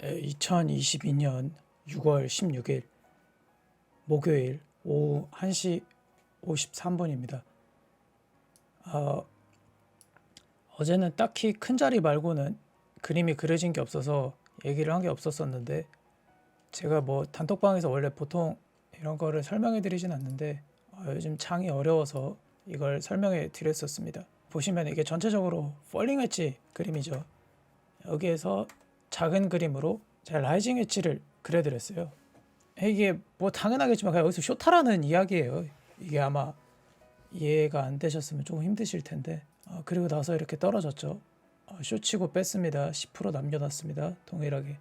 2022년 6월 16일 목요일 오후 1시 53분입니다. 어, 어제는 딱히 큰 자리 말고는 그림이 그려진 게 없어서 얘기를 한 게 없었었는데 제가 뭐 단톡방에서 원래 보통 이런 거를 설명해 드리진 않는데 어, 요즘 창이 어려워서 이걸 설명해 드렸었습니다. 보시면 이게 전체적으로 펄링 웨지 그림이죠. 여기에서 작은 그림으로 제가 라이징 웨지를 그려드렸어요. 이게 뭐 당연하겠지만 여기서 쇼타라는 이야기예요. 이게 아마 이해가 안 되셨으면 조금 힘드실 텐데 어, 그리고 나서 이렇게 떨어졌죠. 어, 쇼치고 뺐습니다. 10% 남겨놨습니다. 동일하게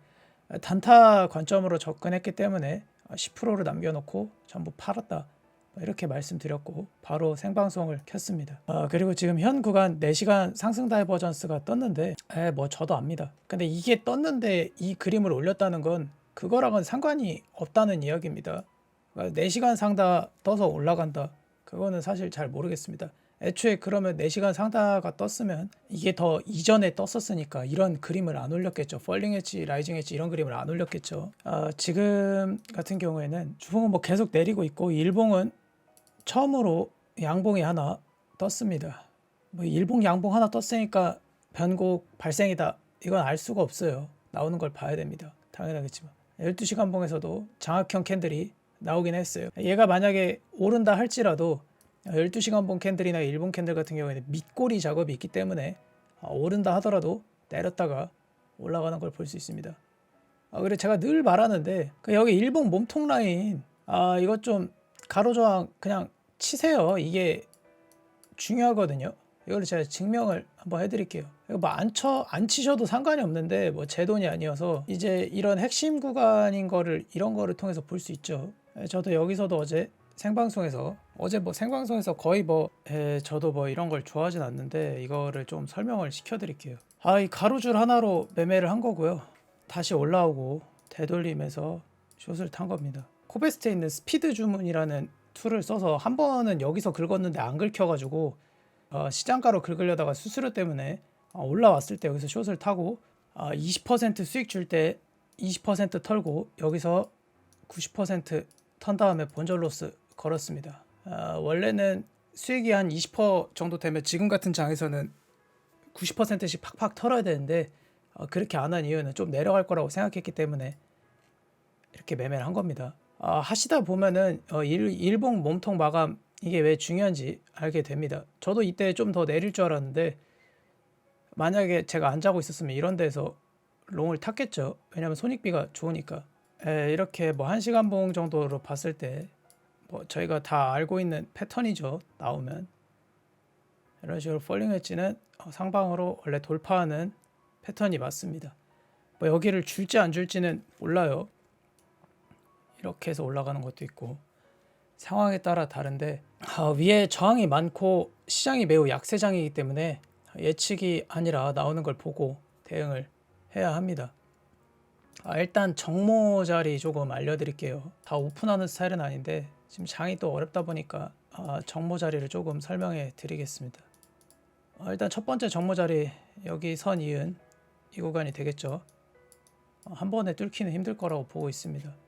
아, 단타 관점으로 접근했기 때문에 10%를 남겨놓고 전부 팔았다. 뭐 이렇게 말씀드렸고 바로 생방송을 켰습니다. 아, 그리고 지금 현 구간 4시간 상승 다이버전스가 떴는데 에, 뭐 저도 압니다. 근데 이게 떴는데 이 그림을 올렸다는 건 그거랑은 상관이 없다는 이야기입니다. 그러니까 4시간 상다 떠서 올라간다. 그거는 사실 잘 모르겠습니다. 애초에 그러면 4시간 상다가 떴으면 이게 더 이전에 떴었으니까 이런 그림을 안 올렸겠죠. 펄링 엣지, 라이징 엣지 이런 그림을 안 올렸겠죠. 아, 지금 같은 경우에는 주봉은 뭐 계속 내리고 있고 일봉은 처음으로 양봉이 하나 떴습니다. 뭐 일봉 양봉 하나 떴으니까 변곡 발생이다. 이건 알 수가 없어요. 나오는 걸 봐야 됩니다. 당연하겠지만 12시간 봉에서도 장악형 캔들이 나오긴 했어요. 얘가 만약에 오른다 할지라도 12시간 봉 캔들이나 일본 캔들 같은 경우에는 밑꼬리 작업이 있기 때문에 아, 오른다 하더라도 내렸다가 올라가는 걸 볼 수 있습니다. 아, 그래 제가 늘 말하는데 그 여기 일본 몸통 라인 아 이것 좀 가로저항 그냥 치세요. 이게 중요하거든요. 이걸 제가 증명을 한번 해드릴게요. 이거 뭐안 쳐, 안 치셔도 상관이 없는데 뭐 제 돈이 아니어서 이제 이런 핵심 구간인 거를 이런 거를 통해서 볼 수 있죠. 예, 저도 여기서도 어제 생방송에서 어제 뭐 생방송에서 거의 뭐 에, 저도 뭐 이런 걸 좋아하진 않는데 이거를 좀 설명을 시켜드릴게요. 아 이 가로줄 하나로 매매를 한 거고요. 다시 올라오고 되돌림해서 숏을 탄 겁니다. 코베스트에 있는 스피드 주문이라는 툴을 써서 한 번은 여기서 긁었는데 안 긁혀가지고 어, 시장가로 긁으려다가 수수료 때문에 어, 올라왔을 때 여기서 숏을 타고 어, 20% 수익 줄 때 20% 털고 여기서 90%턴 다음에 본전 로스 걸었습니다. 어, 원래는 수익이 한 20% 정도 되면 지금 같은 장에서는 90%씩 팍팍 털어야 되는데 어, 그렇게 안 한 이유는 좀 내려갈 거라고 생각했기 때문에 이렇게 매매를 한 겁니다. 아, 하시다 보면은 어, 일, 일봉 몸통 마감 이게 왜 중요한지 알게 됩니다. 저도 이때 좀 더 내릴 줄 알았는데 만약에 제가 안 자고 있었으면 이런 데서 롱을 탔겠죠. 왜냐면 손익비가 좋으니까. 에, 이렇게 뭐한 시간 봉 정도로 봤을 때 뭐 저희가 다 알고 있는 패턴이죠. 나오면 이런 식으로 폴링 웨지는 어, 상방으로 원래 돌파하는 패턴이 맞습니다. 뭐 여기를 줄지 안 줄지는 몰라요. 이렇게 해서 올라가는 것도 있고 상황에 따라 다른데 아, 위에 저항이 많고 시장이 매우 약세장이기 때문에 예측이 아니라 나오는 걸 보고 대응을 해야 합니다. 아, 일단 정모 자리 조금 알려드릴게요. 다 오픈하는 스타일은 아닌데 지금 장이 또 어렵다 보니까 아, 정모 자리를 조금 설명해 드리겠습니다. 아, 일단 첫 번째 정모 자리 여기 선 이은 이 구간이 되겠죠. 어, 한 번에 뚫기는 힘들 거라고 보고 있습니다.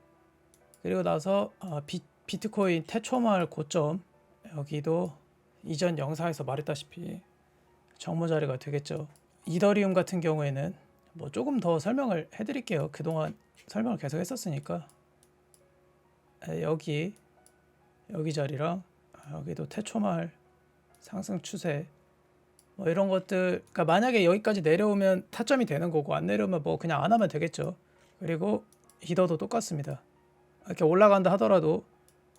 그리고 나서 어, 비, 비트코인 태초마을 고점 여기도 이전 영상에서 말했다시피 정모 자리가 되겠죠. 이더리움 같은 경우에는 뭐 조금 더 설명을 해드릴게요. 그동안 설명을 계속 했었으니까 에, 여기 여기 자리랑 여기도 태초마을 상승 추세 뭐 이런 것들 그러니까 만약에 여기까지 내려오면 타점이 되는 거고 안 내려오면 뭐 그냥 안 하면 되겠죠. 그리고 히더도 똑같습니다. 이렇게 올라간다 하더라도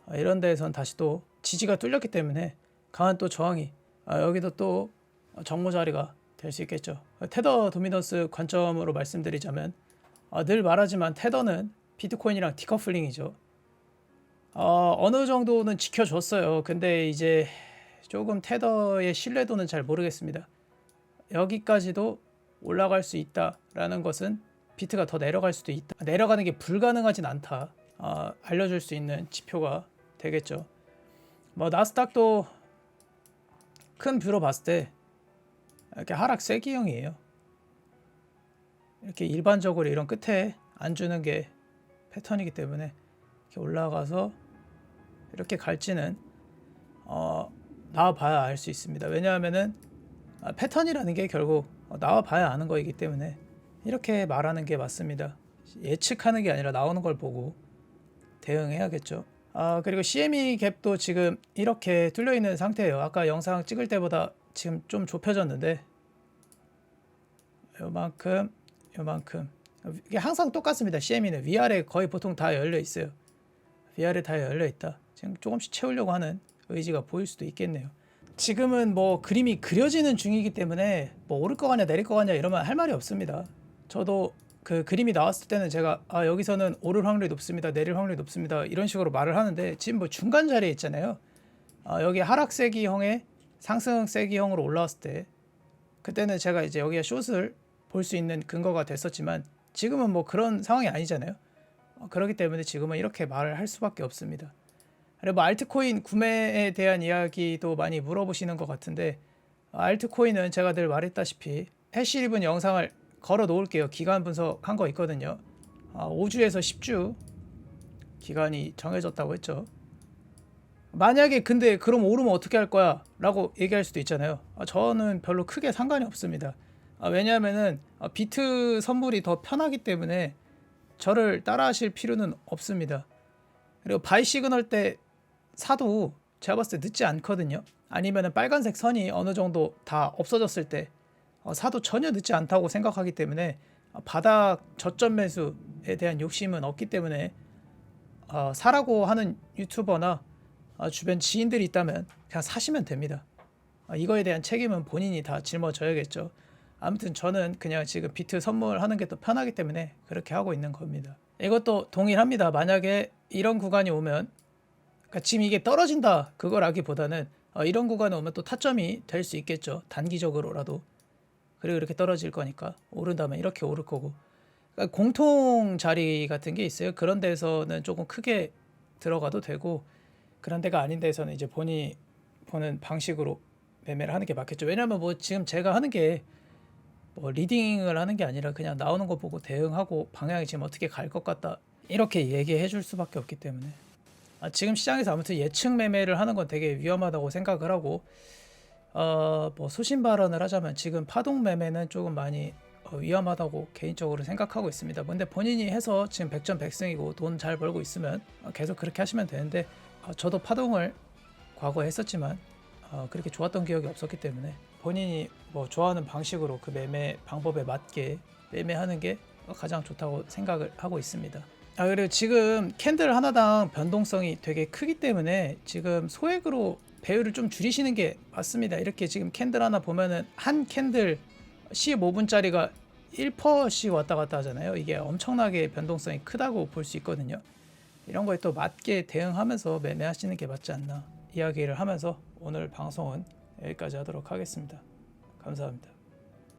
아, 이런 데에선 다시 또 지지가 뚫렸기 때문에 강한 또 저항이 아, 여기도 또 정모 자리가 될 수 있겠죠. 테더 도미넌스 관점으로 말씀드리자면 아, 늘 말하지만 테더는 비트코인이랑 디커플링이죠. 어, 어느 정도는 지켜줬어요. 근데 이제 조금 테더의 신뢰도는 잘 모르겠습니다. 여기까지도 올라갈 수 있다라는 것은 비트가 더 내려갈 수도 있다. 내려가는 게 불가능하진 않다. 어, 알려줄 수 있는 지표가 되겠죠. 뭐 나스닥도 큰 뷰로 봤을 때 이렇게 하락 세기형이에요. 이렇게 일반적으로 이런 끝에 안 주는 게 패턴이기 때문에 이렇게 올라가서 이렇게 갈지는 어, 나와봐야 알 수 있습니다. 왜냐하면은 아, 패턴이라는 게 결국 어, 나와봐야 아는 거이기 때문에 이렇게 말하는 게 맞습니다. 예측하는 게 아니라 나오는 걸 보고 대응해야겠죠. 아 그리고 CME 갭도 지금 이렇게 뚫려 있는 상태예요. 아까 영상 찍을 때보다 지금 좀 좁혀졌는데 요만큼 요만큼 이게 항상 똑같습니다. CME는 위아래 거의 보통 다 열려 있어요. 위아래 다 열려 있다. 지금 조금씩 채우려고 하는 의지가 보일 수도 있겠네요. 지금은 뭐 그림이 그려지는 중이기 때문에 뭐 오를 거 같냐 내릴 거 같냐 이러면 할 말이 없습니다. 저도 그 그림이 나왔을 때는 제가 아 여기서는 오를 확률이 높습니다. 내릴 확률이 높습니다. 이런 식으로 말을 하는데 지금 뭐 중간 자리에 있잖아요. 아, 여기 하락세기형에 상승세기형으로 올라왔을 때 그때는 제가 이제 여기에 숏을 볼 수 있는 근거가 됐었지만 지금은 뭐 그런 상황이 아니잖아요. 어, 그렇기 때문에 지금은 이렇게 말을 할 수밖에 없습니다. 그리고 뭐 알트코인 구매에 대한 이야기도 많이 물어보시는 것 같은데 어, 알트코인은 제가 늘 말했다시피 해시리븐 영상을 걸어 놓을게요. 기간 분석한 거 있거든요. 아, 5주에서 10주 기간이 정해졌다고 했죠. 만약에 근데 그럼 오르면 어떻게 할 거야? 라고 얘기할 수도 있잖아요. 아, 저는 별로 크게 상관이 없습니다. 아, 왜냐하면은 아, 비트 선물이 더 편하기 때문에 저를 따라하실 필요는 없습니다. 그리고 바이 시그널 때 사도 제가 봤을 때 늦지 않거든요. 아니면은 빨간색 선이 어느 정도 다 없어졌을 때 어, 사도 전혀 늦지 않다고 생각하기 때문에 어, 바닥 저점 매수에 대한 욕심은 없기 때문에 어, 사라고 하는 유튜버나 어, 주변 지인들이 있다면 그냥 사시면 됩니다. 어, 이거에 대한 책임은 본인이 다 짊어져야겠죠. 아무튼 저는 그냥 지금 비트 선물하는 게 더 편하기 때문에 그렇게 하고 있는 겁니다. 이것도 동일합니다. 만약에 이런 구간이 오면 그러니까 지금 이게 떨어진다 그거라기보다는 어, 이런 구간에 오면 또 타점이 될 수 있겠죠. 단기적으로라도 그리고 이렇게 떨어질 거니까 오른다면 이렇게 오를 거고 그러니까 공통 자리 같은 게 있어요. 그런 데서는 조금 크게 들어가도 되고 그런 데가 아닌 데서는 이제 본인이 보는 방식으로 매매를 하는 게 맞겠죠. 왜냐하면 뭐 지금 제가 하는 게 뭐 리딩을 하는 게 아니라 그냥 나오는 거 보고 대응하고 방향이 지금 어떻게 갈 것 같다 이렇게 얘기해 줄 수밖에 없기 때문에 아, 지금 시장에서 아무튼 예측 매매를 하는 건 되게 위험하다고 생각을 하고 어, 뭐 소신 발언을 하자면 지금 파동 매매는 조금 많이 어, 위험하다고 개인적으로 생각하고 있습니다. 근데 본인이 해서 지금 100점 100승이고 돈 잘 벌고 있으면 어, 계속 그렇게 하시면 되는데 어, 저도 파동을 과거에 했었지만 어, 그렇게 좋았던 기억이 없었기 때문에 본인이 뭐 좋아하는 방식으로 그 매매 방법에 맞게 매매하는 게 가장 좋다고 생각을 하고 있습니다. 아 그리고 지금 캔들 하나당 변동성이 되게 크기 때문에 지금 소액으로 배율을 좀 줄이시는 게 맞습니다. 이렇게 지금 캔들 하나 보면은 한 캔들 15분짜리가 1%씩 왔다 갔다 하잖아요. 이게 엄청나게 변동성이 크다고 볼 수 있거든요. 이런 거에 또 맞게 대응하면서 매매하시는 게 맞지 않나 이야기를 하면서 오늘 방송은 여기까지 하도록 하겠습니다. 감사합니다.